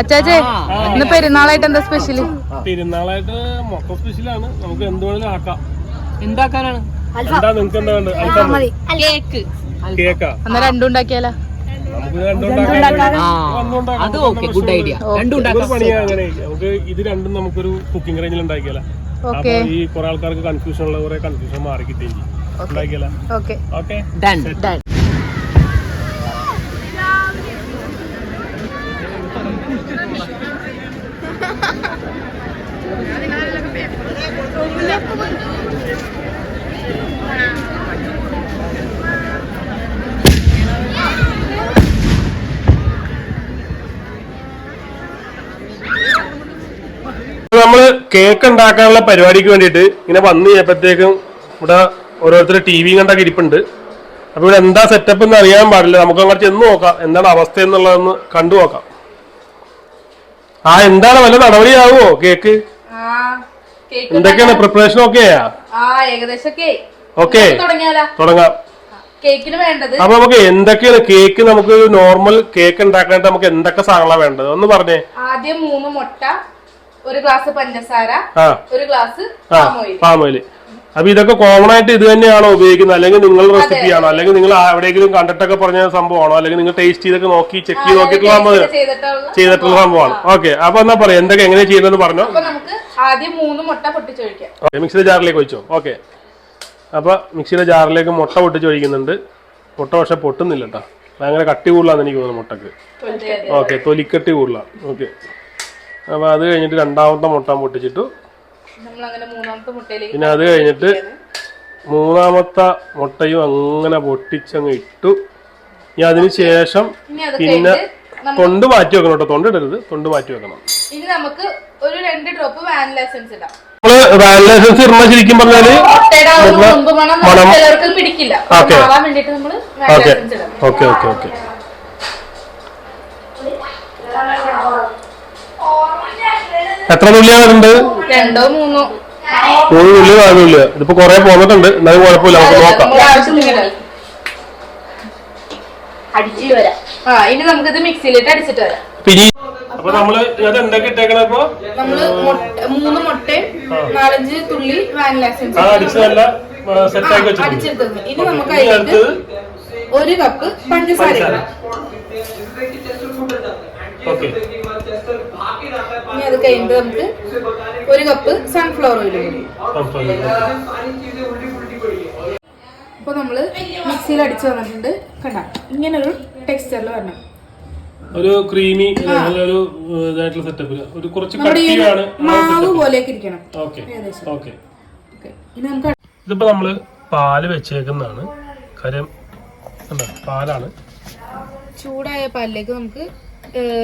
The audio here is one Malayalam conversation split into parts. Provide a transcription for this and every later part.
അച്ചാച്ചേ ഇന്ന് പെരുന്നാളായിട്ട് എന്താ സ്പെഷ്യൽ പെരുന്നാളായിട്ട് മൊത്തം സ്പെഷ്യലാണ് നമുക്ക് എന്ത് വേണേലും ആക്കാം. എന്താക്കാനാണ്? എന്താ നിങ്ങക്ക് എന്താ മതി. കേക്ക്. കേക്കാ? എന്നാ രണ്ടും ഉണ്ടാക്കിയാലോ? നമുക്ക് രണ്ടും ഉണ്ടാക്കാം. ആ ഒന്നും ഉണ്ടാക്കാം. അത് ഓക്കെ ഗുഡ് ഐഡിയ രണ്ടും ഒരു ഉണ്ടാക്കാം. പണിയാ അങ്ങനെ. നമുക്ക് ഇത് രണ്ടും നമുക്കൊരു കുക്കിംഗ് റേഞ്ചിൽ ഉണ്ടാക്കിയാലോ? ഈ കുറെ ആൾക്കാർക്ക് കൺഫ്യൂഷൻ ഉള്ള കുറെ കൺഫ്യൂഷൻ മാറി ചെയ്യും. ഉണ്ടാക്കിയാലോ? ഓക്കെ ഓക്കെ ഡൺ ഡൺ നമ്മൾ കേക്ക് ഉണ്ടാക്കാനുള്ള പരിപാടിക്ക് വേണ്ടിയിട്ട് ഇങ്ങനെ വന്നു കഴിഞ്ഞപ്പോഴത്തേക്കും ഇവിടെ ഓരോരുത്തർ ടി വി കണ്ടൊക്കെ ഇരിപ്പുണ്ട്. അപ്പൊ ഇവിടെ എന്താ സെറ്റപ്പ് എന്ന് അറിയാൻ പാടില്ല. നമുക്ക് അങ്ങോട്ട് ചെന്ന് നോക്കാം. എന്താണ് അവസ്ഥ എന്നുള്ളതെന്ന് കണ്ടു നോക്കാം. ആ എന്താണ് വല്ല നടപടിയാവോ കേക്ക് എന്തൊക്കെയാണ്? പ്രിപ്പറേഷൻ ഓക്കെ തുടങ്ങിയാലോ? തുടങ്ങാം. കേക്കിന് വേണ്ടത്. അപ്പൊ നമുക്ക് എന്തൊക്കെയാണ് കേക്ക് നമുക്ക് നോർമൽ കേക്ക് ഉണ്ടാക്കാനായിട്ട് നമുക്ക് എന്തൊക്കെ സാധനങ്ങളാണ് വേണ്ടത്? ഒന്ന് പറഞ്ഞേ. ആദ്യം മൂന്ന് മുട്ട ഒരു ഗ്ലാസ് പഞ്ചസാര ഒരു ഗ്ലാസ് പാം ഓയിൽ അപ്പൊ ഇതൊക്കെ കോമൺ ആയിട്ട് ഇത് തന്നെയാണോ ഉപയോഗിക്കുന്നത്? അല്ലെങ്കിൽ നിങ്ങൾ റെസിപ്പി ആണോ? അല്ലെങ്കിൽ നിങ്ങൾ എവിടെയെങ്കിലും കണ്ടിട്ടൊക്കെ പറഞ്ഞ സംഭവമാണോ? അല്ലെങ്കിൽ നിങ്ങൾ ടേസ്റ്റ് ചെയ്തൊക്കെ നോക്കി ചെക്ക് ചെയ്ത് നോക്കിയിട്ടുള്ള ചെയ്തിട്ടുള്ള സംഭവമാണ്. ഓക്കെ അപ്പൊ എന്നാ പറയാം എന്തൊക്കെ എങ്ങനെ ചെയ്യുന്നതെന്ന് പറഞ്ഞോ? ആദ്യം മൂന്ന് മുട്ട പൊട്ടിച്ചൊഴിക്കാം. മിക്സിയുടെ ജാറിലേക്ക് ഒഴിച്ചോ? ഓക്കെ അപ്പൊ മിക്സിയുടെ ജാറിലേക്ക് മുട്ട പൊട്ടിച്ച് ഒഴിക്കുന്നുണ്ട് മുട്ട പക്ഷെ പൊട്ടുന്നില്ല കേട്ടോ ഭയങ്കര കട്ടി കൂടുതലാന്ന് എനിക്ക് തോന്നുന്നു മുട്ടക്ക്. ഓക്കെ തൊലിക്കട്ടി കൂടുതലാണ് ഓക്കെ അപ്പൊ അത് കഴിഞ്ഞിട്ട് രണ്ടാമത്തെ മുട്ട പൊട്ടിച്ചിട്ടു. നമ്മൾ അങ്ങനെ മൂന്നാമത്തെ മുട്ടയിലേക്ക് പിന്നെ അത് കഴിഞ്ഞിട്ട് മൂന്നാമത്തെ മുട്ടയും അങ്ങനെ പൊട്ടിച്ചങ്ങ് ഇട്ടു. ഇനി അതിന് ശേഷം പിന്നെ തൊണ്ട് മാറ്റി വെക്കണം കേട്ടോ. തൊണ്ട് ഇടരുത്. തൊണ്ട് മാറ്റി വെക്കണം. ഇനി നമുക്ക് ഒരു രണ്ട് ഡ്രോപ്പ് വാനില എസൻസ് ഇടാം. നമ്മൾ വാനില എസൻസ് ശരിക്കും പറഞ്ഞാൽ മണം പിടിക്കില്ല. ഓക്കേ. മാറാൻ വേണ്ടിട്ട് നമ്മൾ വാനില ഓക്കെ. എസൻസ് ഇടാം. Okay okay okay. എത്ര തുള്ളിയാണുണ്ട് രണ്ടോ മൂന്നോ. മൂന്ന് തുള്ളി നാല് തുള്ളി. ഇതിപ്പോ കൊറേ പോന്നിട്ടുണ്ട് എന്നാലും കുഴപ്പമില്ല. നമുക്ക് നോക്കാം. ആ ഇനി നമുക്കിത് മിക്സിയിലിട്ട് അടിച്ചിട്ട് വരാം. പിന്നെ അപ്പൊ നമ്മൾ ഇത് എന്തൊക്കെ ഇട്ടേക്കണ ഇപ്പൊ? നമ്മൾ മുട്ട- മൂന്ന് മുട്ടയും നാലഞ്ച് തുള്ളി വാനില എസൻസ് ആ അടിച്ച് നല്ല സെറ്റ് ആക്കി വെച്ചിട്ടുണ്ട്. അടിച്ചെടുത്തത് ഇനി ഓക്കേ. നമുക്ക് ഇനി അതിലേക്ക് അടുത്തത് ഒരു കപ്പ് പഞ്ചസാര പഞ്ചസാര. ഇടാം. ഓക്കെ. ഇനി അത് കഴിഞ്ഞിട്ട് നമുക്ക് ഒരു കപ്പ് സൺഫ്ലവർ ഓയിൽ അപ്പൊ നമ്മൾ മിക്സിയിൽ അടിച്ചു വന്നിട്ടുണ്ട്. കണ്ട ഇങ്ങനെ ഒരു ടെക്സ്ചറിൽ വരണം. ഒരു ക്രീമി നല്ലൊരു ഇതായിട്ടുള്ള സെറ്റപ്പ് ഒരു കുറച്ച് കട്ടിയാണ് മാവ് പോലെയൊക്കെ ഇരിക്കണം. Okay okay. ഓക്കെ. ഇനി നമുക്ക് ഇതിപ്പോ നമ്മൾ പാൽ വെച്ചേക്കുന്നതാണ്. കാര്യം പാലാണ്. ചൂടായ പാലിലേക്ക് നമുക്ക്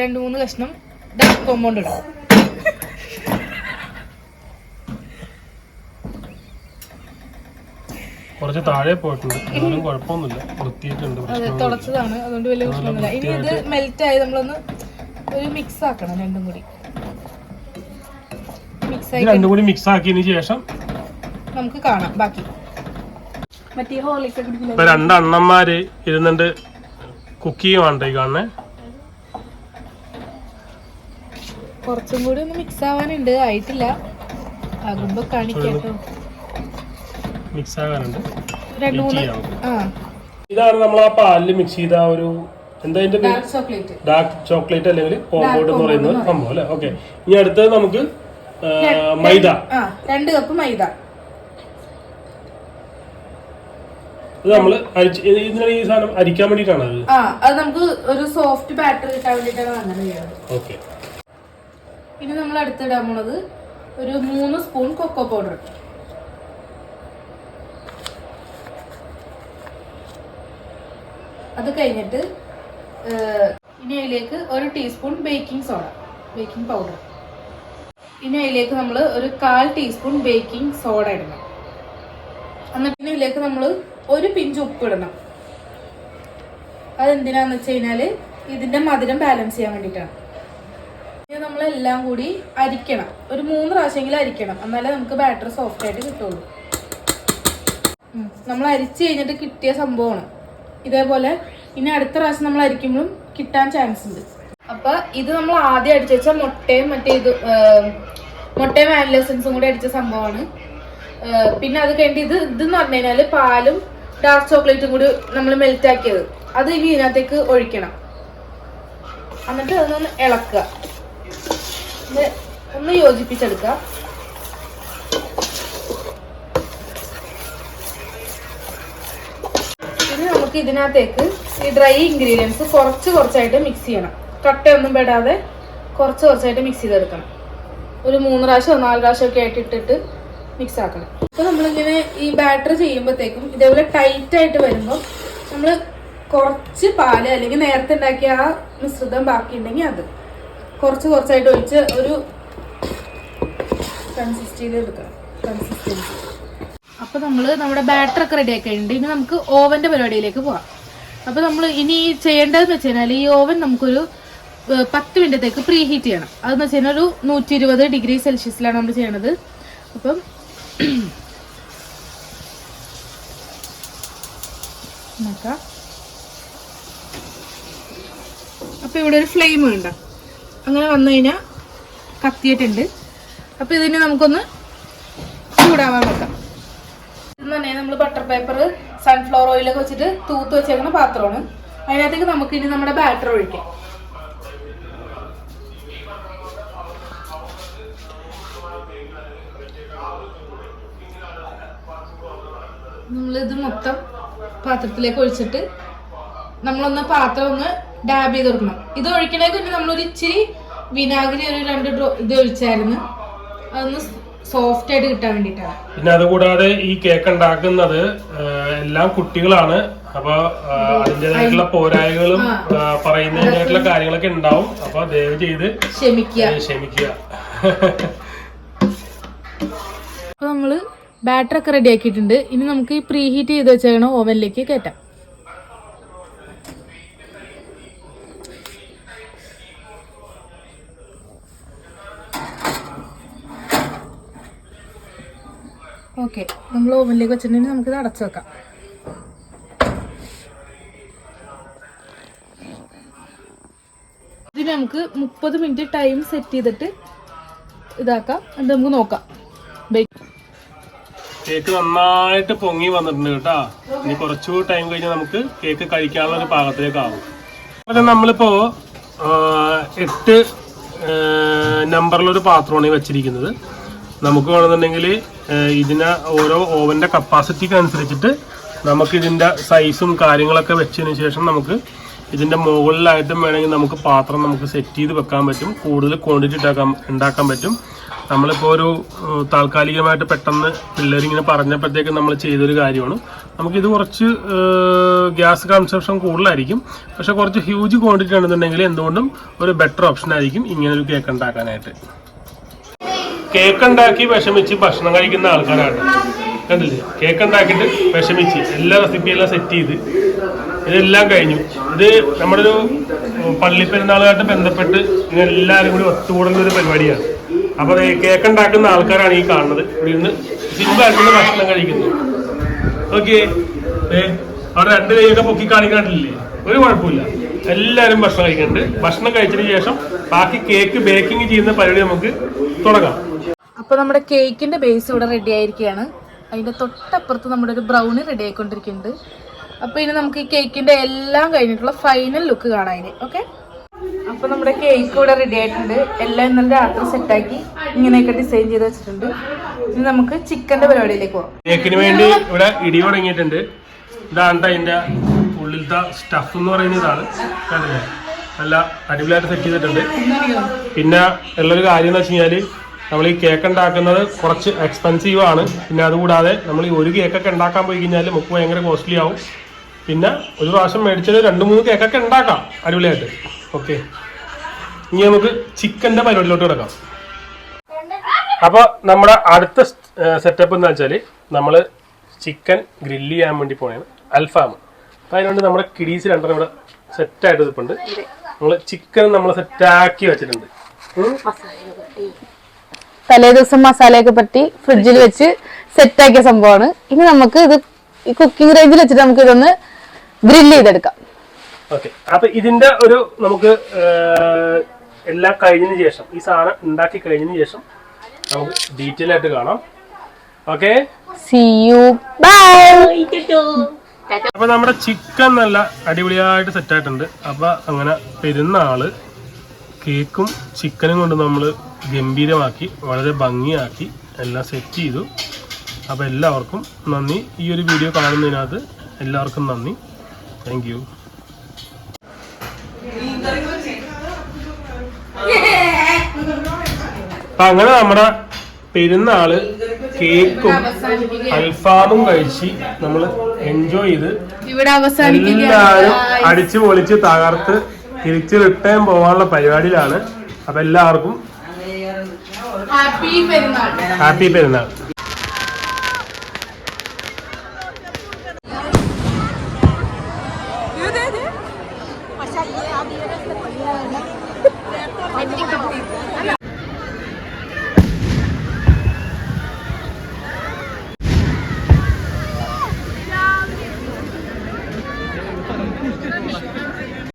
രണ്ട് മൂന്ന് കഷ്ണം ഡാർക്ക് കോമ്പൗണ്ട് ഇടും. കുറച്ച് താഴെ പോയിട്ടുണ്ട്. എന്നാലും കുഴപ്പമൊന്നുമില്ല. വൃത്തിയായിട്ടുണ്ട് അത്. തുടച്ചതാണ്. അതുകൊണ്ട് വലിയ പ്രശ്നമൊന്നുമില്ല. ഇനി ഇത് മെൽറ്റ് ആയി നമ്മളൊന്ന് ഒരു മിക്സ് ആക്കണം രണ്ടും കൂടി. മിക്സ് ആയി രണ്ടും കൂടി മിക്സ് ആക്കിയതിന് ശേഷം നമുക്ക് കാണാം. ബാക്കി. മറ്റേ ഹോർലിക്സ് രണ്ടണ്ണന്മാര് ഇരുന്നിട്ട് കുക്ക് ചെയ്യുവാണ് ഈ കാണുന്നേ. കുറച്ചും കൂടി ഒന്ന് മിക്സ് ആവാനുണ്ട്. ആയിട്ടില്ല. ആകുമ്പോ കാണിക്കാട്ടോ മിക്സ് ആകാനുണ്ട്. രണ്ടു മൂന്ന്. ആ. ഇതാണ് നമ്മൾ ആ പാലിൽ മിക്സ് ചെയ്ത ആ ഒരു എന്താ ഡാർക്ക് ചോക്ലേറ്റ് അല്ലെങ്കിൽ കോമ്പോട്ട് എന്ന് പറയുന്ന സംഭവം അല്ലെ? ഓക്കെ ഇനി അടുത്തത് നമുക്ക് മൈദ. രണ്ട് കപ്പ് മൈദ. ഇത് നമ്മൾ ഇതിനാണ് ഈ സാധനം അരിക്കാൻ വേണ്ടിട്ടാണ് അത് നമുക്ക് ഒരു സോഫ്റ്റ് ബാറ്റർ കിട്ടാൻ വേണ്ടിട്ടാണ് ഓക്കെ ഇനി നമ്മൾ അടുത്തിടാൻ പോണത് ഒരു മൂന്ന് സ്പൂൺ കൊക്കോ പൗഡർ അത് കഴിഞ്ഞിട്ട് ഇനി അതിലേക്ക് ഒരു teaspoon baking soda baking powder ഇനി അതിലേക്ക് നമ്മൾ ഒരു കാൽ ടീസ്പൂൺ ബേക്കിംഗ് സോഡ ഇടണം. എന്നിട്ട് ഇതിലേക്ക് നമ്മൾ ഒരു പിഞ്ച് ഉപ്പ് ഇടണം. അതെന്തിനാന്ന് വെച്ച് കഴിഞ്ഞാൽ ഇതിന്റെ മധുരം ബാലൻസ് ചെയ്യാൻ വേണ്ടിയിട്ടാണ്. ഇത് നമ്മളെല്ലാം കൂടി അരിക്കണം. ഒരു മൂന്ന് പ്രാവശ്യമെങ്കിലും അരിക്കണം. എന്നാലേ നമുക്ക് ബാറ്റർ സോഫ്റ്റ് ആയിട്ട് കിട്ടുള്ളൂ. നമ്മൾ അരിച്ച് കഴിഞ്ഞിട്ട് കിട്ടിയ സംഭവമാണ്. ഇതേപോലെ ഇനി അടുത്ത പ്രാവശ്യം നമ്മൾ അരിക്കുമ്പോഴും കിട്ടാൻ ചാൻസ് ഉണ്ട്. അപ്പൊ ഇത് നമ്മൾ ആദ്യം അടിച്ചു വെച്ച മുട്ടയും മറ്റേ ഇത് മുട്ടയും വാനിലെസൻസും കൂടി അടിച്ച സംഭവമാണ്. പിന്നെ അത് കഴിഞ്ഞിട്ട് ഇത് ഇതെന്ന് പറഞ്ഞു കഴിഞ്ഞാൽ പാലും ഡാർക്ക് ചോക്ലേറ്റും കൂടി നമ്മൾ മെൽറ്റാക്കിയത് അത് ഇനി ഇതിനകത്തേക്ക് ഒഴിക്കണം. എന്നിട്ട് അതൊന്ന് ഇളക്കുക. ഒന്ന് യോജിപ്പിച്ചെടുക്കാം. ഇനി നമുക്ക് ഇതിനകത്തേക്ക് ഈ ഡ്രൈ ഇൻഗ്രീഡിയൻസ് കുറച്ച് കുറച്ചായിട്ട് മിക്സ് ചെയ്യണം. കട്ടയൊന്നും പെടാതെ കുറച്ച് കുറച്ചായിട്ട് മിക്സ് ചെയ്തെടുക്കണം. ഒരു മൂന്ന് പ്രാവശ്യമോ നാല് പ്രാവശ്യം ഒക്കെ ആയിട്ട് ഇട്ടിട്ട് മിക്സ് ആക്കണം. അപ്പോൾ നമ്മളിങ്ങനെ ഈ ബാറ്റർ ചെയ്യുമ്പോഴത്തേക്കും ഇതേപോലെ ടൈറ്റ് ആയിട്ട് വരുമ്പോൾ നമ്മൾ കുറച്ച് പാൽ അല്ലെങ്കിൽ നേരത്തെ ഉണ്ടാക്കിയ ആ മിശ്രിതം ബാക്കിയുണ്ടെങ്കിൽ അത്. കുറച്ച് കുറച്ചായിട്ട് ഒഴിച്ച് ഒരു കൺസിസ്റ്റൻസി എടുക്കണം കൺസിസ്റ്റൻസി അപ്പൊ നമ്മൾ നമ്മുടെ ബാറ്റർ ഒക്കെ റെഡി ആക്കിയിട്ടുണ്ട്. ഇനി നമുക്ക് ഓവന്റെ പരിപാടിയിലേക്ക് പോവാം. അപ്പൊ നമ്മൾ ഇനി ചെയ്യേണ്ടതെന്ന് വെച്ച് കഴിഞ്ഞാൽ ഈ ഓവൻ നമുക്കൊരു പത്ത് മിനിറ്റത്തേക്ക് പ്രീ ഹീറ്റ് ചെയ്യണം. അതെന്ന് വെച്ച് കഴിഞ്ഞാൽ ഒരു നൂറ്റി ഇരുപത് ഡിഗ്രി സെൽഷ്യസിലാണ് നമ്മൾ ചെയ്യണത്. അപ്പം നോക്കാം. അപ്പൊ ഇവിടെ ഒരു ഫ്ലെയിം ഉണ്ട്? അങ്ങനെ വന്നു കഴിഞ്ഞാൽ കത്തിയിട്ടുണ്ട്. അപ്പം ഇതിന് നമുക്കൊന്ന് ചൂടാവാൻ വെക്കാം. തന്നെ നമ്മൾ ബട്ടർ പേപ്പർ സൺഫ്ലവർ ഓയിലൊക്കെ വെച്ചിട്ട് തൂത്ത് വെച്ചേക്കുന്ന പാത്രമാണ്. അതിനകത്തേക്ക് നമുക്ക് ഇനി നമ്മുടെ ബാറ്റർ ഒഴിക്കാം. നമ്മളിത് മൊത്തം പാത്രത്തിലേക്ക് ഒഴിച്ചിട്ട് നമ്മളൊന്ന് പാത്രം ഒന്ന് ഡാബ് ചെയ്ത് കൊടുക്കണം. ഇത് ഒഴിക്കണേക്ക് പിന്നെ നമ്മളൊരു ഇച്ചിരി വിനാഗിരി ഒരു രണ്ട് ഇത് ഒഴിച്ചായിരുന്നു. അതൊന്ന് സോഫ്റ്റ് ആയിട്ട് കിട്ടാൻ വേണ്ടിട്ടാണ് പിന്നെ അതുകൂടാതെ ഈ കേക്ക് ഉണ്ടാക്കുന്നത് എല്ലാം കുട്ടികളാണ്. അപ്പൊ അതിന്റേതായിട്ടുള്ള അതിന്റെതായിട്ടുള്ള പോരായ്മകളും പറയുന്നതിനായിട്ടുള്ള കാര്യങ്ങളൊക്കെ ഉണ്ടാവും. അപ്പൊ ദയവ് ചെയ്ത് ക്ഷമിക്കുക. ക്ഷമിക്കുക. നമ്മൾ ബാറ്റർ ഒക്കെ റെഡി ആക്കിയിട്ടുണ്ട്. ഇനി നമുക്ക് ഈ പ്രീ ഹീറ്റ് ചെയ്ത് വെച്ചേക്കണ ഓവനിലേക്ക് കയറ്റാം. ഓക്കെ. നമ്മൾ ഓവനിലേക്ക് വെച്ചിട്ടുണ്ടെങ്കിൽ നമുക്കിത് അടച്ചു വെക്കാം. ഇതിന് നമുക്ക് മുപ്പത് മിനിറ്റ് ടൈം സെറ്റ് ചെയ്തിട്ട് ഇതാക്കാം. എന്നിട്ട് നമുക്ക് നോക്കാം. കേക്ക് നന്നായിട്ട് പൊങ്ങി വന്നിട്ടുണ്ട് കേട്ടാ. ഇനി കുറച്ചു ടൈം കഴിഞ്ഞാൽ നമുക്ക് കേക്ക് കഴിക്കാനുള്ള ഒരു പാകത്തിലേക്ക് ആവും. അപ്പൊ നമ്മളിപ്പോ ആ, എട്ട് നമ്പറിലൊരു പാത്രമാണ് ഈ വെച്ചിരിക്കുന്നത്. നമുക്ക് വേണമെന്നുണ്ടെങ്കിൽ ഇതിനെ ഓരോ ഓവന്റെ കപ്പാസിറ്റിക്ക് അനുസരിച്ചിട്ട് നമുക്ക് ഇതിന്റെ സൈസും കാര്യങ്ങളൊക്കെ വെച്ചതിന് ശേഷം നമുക്ക് ഇതിന്റെ മുകളിലായിട്ടും വേണമെങ്കിൽ നമുക്ക് പാത്രം നമുക്ക് സെറ്റ് ചെയ്ത് വെക്കാൻ പറ്റും. കൂടുതൽ ക്വാണ്ടിറ്റി ഉണ്ടാക്കാൻ ഉണ്ടാക്കാൻ പറ്റും. നമ്മളിപ്പോൾ ഒരു താൽക്കാലികമായിട്ട് പെട്ടെന്ന് പിള്ളേരിങ്ങനെ പറഞ്ഞപ്പോഴത്തേക്ക് നമ്മൾ ചെയ്തൊരു കാര്യമാണ്. നമുക്കിത് കുറച്ച് ഗ്യാസ് കൺസപ്ഷൻ കൂടുതലായിരിക്കും. പക്ഷെ കുറച്ച് ഹ്യൂജ് ക്വാണ്ടിറ്റി ആണെന്നുണ്ടെങ്കിൽ എന്തുകൊണ്ടും ഒരു ബെറ്റർ ഓപ്ഷൻ ആയിരിക്കും ഇങ്ങനെ ഒരു കേക്ക് ഉണ്ടാക്കാനായിട്ട്. കേക്ക് ഉണ്ടാക്കി വിഷമിച്ച് ഭക്ഷണം കഴിക്കുന്ന ആൾക്കാരാണ്. കണ്ടില്ലേ? കേക്ക് ഉണ്ടാക്കിയിട്ട് വിഷമിച്ച് എല്ലാ റെസിപ്പിയെല്ലാം സെറ്റ് ചെയ്ത് ഇതെല്ലാം കഴിഞ്ഞു. ഇത് നമ്മുടെ ഒരു പള്ളി പെരുന്നാളുമായിട്ട് ബന്ധപ്പെട്ട് എല്ലാവരും കൂടി ഒത്തുകൂടുന്ന ഒരു പരിപാടിയാണ്. അപ്പൊ കേക്ക് ഉണ്ടാക്കുന്ന ആൾക്കാരാണ് ഈ കാണുന്നത്. ഇവിടെ നിന്ന് സിമ്പിളായിട്ടുള്ള ഭക്ഷണം കഴിക്കുന്നത് ഓക്കെ അവിടെ രണ്ട് കൈയൊക്കെ പൊക്കി കാണിക്കാണ്ടില്ലേ? ഒരു കുഴപ്പമില്ല. എല്ലാവരും ഭക്ഷണം കഴിക്കുന്നുണ്ട് ഭക്ഷണം കഴിച്ചതിന് ശേഷം ബാക്കി കേക്ക് ബേക്കിംഗ് ചെയ്യുന്ന പരിപാടി നമുക്ക് തുടങ്ങാം. അപ്പോൾ നമ്മുടെ കേക്കിന്റെ ബേസ് ഇവിടെ റെഡി ആയിരിക്കുകയാണ്. അതിന്റെ തൊട്ടപ്പുറത്ത് നമ്മുടെ ഒരു ബ്രൗണി റെഡി ആയിക്കൊണ്ടിരിക്കുന്നുണ്ട്. അപ്പോൾ ഇനി നമുക്ക് ഈ കേക്കിന്റെ എല്ലാം കഴിഞ്ഞിട്ടുള്ള ഫൈനൽ ലുക്ക് കാണാൻ ഇനി ഓക്കെ അപ്പോൾ നമ്മുടെ കേക്ക് ഇവിടെ റെഡി ആയിട്ടുണ്ട്. എല്ലാം ഇന്നലെ രാത്രി സെറ്റാക്കി ഇങ്ങനെയൊക്കെ ഡിസൈൻ ചെയ്ത് വെച്ചിട്ടുണ്ട്. ഇനി നമുക്ക് ചിക്കന്റെ പരിപാടിയിലേക്ക് പോകാം കേക്കിന് വേണ്ടി ഇവിടെ ഇടി തുടങ്ങിയിട്ടുണ്ട്. ഇതാണ് അതിന്റെ ഉള്ളിലത്തെ സ്റ്റഫ് എന്ന് പറയുന്ന ഇതാണ് നല്ല അടിപൊളിയായിട്ട് സെറ്റ് ചെയ്തിട്ടുണ്ട്. പിന്നെ ഉള്ളൊരു കാര്യം എന്ന് വെച്ച് കഴിഞ്ഞാൽ നമ്മൾ ഈ കേക്ക് ഉണ്ടാക്കുന്നത് കുറച്ച് എക്സ്പെൻസീവ് ആണ്. പിന്നെ അതുകൂടാതെ നമ്മൾ ഈ ഒരു കേക്കൊക്കെ ഉണ്ടാക്കാൻ പോയി കഴിഞ്ഞാൽ നമുക്ക് ഭയങ്കര കോസ്റ്റ്ലി ആവും. പിന്നെ ഒരു പ്രാവശ്യം മേടിച്ചത് രണ്ട് മൂന്ന് കേക്കൊക്കെ ഉണ്ടാക്കാം. അടിപൊളിയായിട്ട്. ഓക്കെ ഇനി നമുക്ക് ചിക്കന്റെ പരിപാടിയിലോട്ട് കിടക്കാം. അപ്പോൾ നമ്മുടെ അടുത്ത സെറ്റപ്പ് എന്ന് വെച്ചാൽ നമ്മൾ ചിക്കൻ ഗ്രില്ല് ചെയ്യാൻ വേണ്ടി പോയാണ് അൽഫാം. അപ്പം അതിനുവേണ്ടി നമ്മുടെ കിഡീസ് രണ്ടെണ്ണം ഇവിടെ സെറ്റ് ആയിട്ട് നിൽപ്പുണ്ട് നമ്മൾ ചിക്കൻ നമ്മൾ സെറ്റാക്കി വെച്ചിട്ടുണ്ട്. തലേ ദിവസം മസാലയൊക്കെ പറ്റി ഫ്രിഡ്ജിൽ വെച്ച്. സെറ്റ് ആക്കിയ സംഭവമാണ്. ഇനി നമുക്ക് ഇത് ഈ കുക്കിംഗ് റേഞ്ചിൽ വെച്ചിട്ട് നമുക്ക് ഇതൊന്ന് ഗ്രില്ല് ചെയ്തെടുക്കാം. ഓക്കെ അപ്പൊ ഇതിന്റെ ഒരു നമുക്ക് എല്ലാം കഴിഞ്ഞതിന് ശേഷം ഈ സാധനം ഉണ്ടാക്കി കഴിഞ്ഞതിന് ശേഷം നമുക്ക് ഡീറ്റെയിൽ ആയിട്ട് കാണാം. ഓക്കെ സി യു ബൈ അപ്പൊ നമ്മുടെ ചിക്കൻ നല്ല അടിപൊളിയായിട്ട് സെറ്റ് ആയിട്ടുണ്ട്. അപ്പൊ അങ്ങനെ പെരുന്നാൾ കേക്കും ചിക്കനും കൊണ്ട് നമ്മൾ ഗംഭീരമാക്കി വളരെ ഭംഗിയാക്കി എല്ലാം സെറ്റ് ചെയ്തു. അപ്പോൾ എല്ലാവർക്കും നന്ദി. ഈ ഒരു വീഡിയോ കാണുന്നതിനകത്ത് എല്ലാവർക്കും നന്ദി. താങ്ക് യു അപ്പൊ അങ്ങനെ നമ്മുടെ പെരുന്നാൾ കേക്കും അൽഫാമും കഴിച്ച് നമ്മൾ എൻജോയ് ചെയ്ത് ഇവിടെ എല്ലാവരും അടിച്ചു പൊളിച്ച് തകർത്ത് തിരിച്ച് റിട്ടേൺ പോകാനുള്ള പരിപാടിയിലാണ്. അപ്പൊ എല്ലാവർക്കും ഹാപ്പി പെരുന്നാൾ. ഹാപ്പി പെരുന്നാൾ.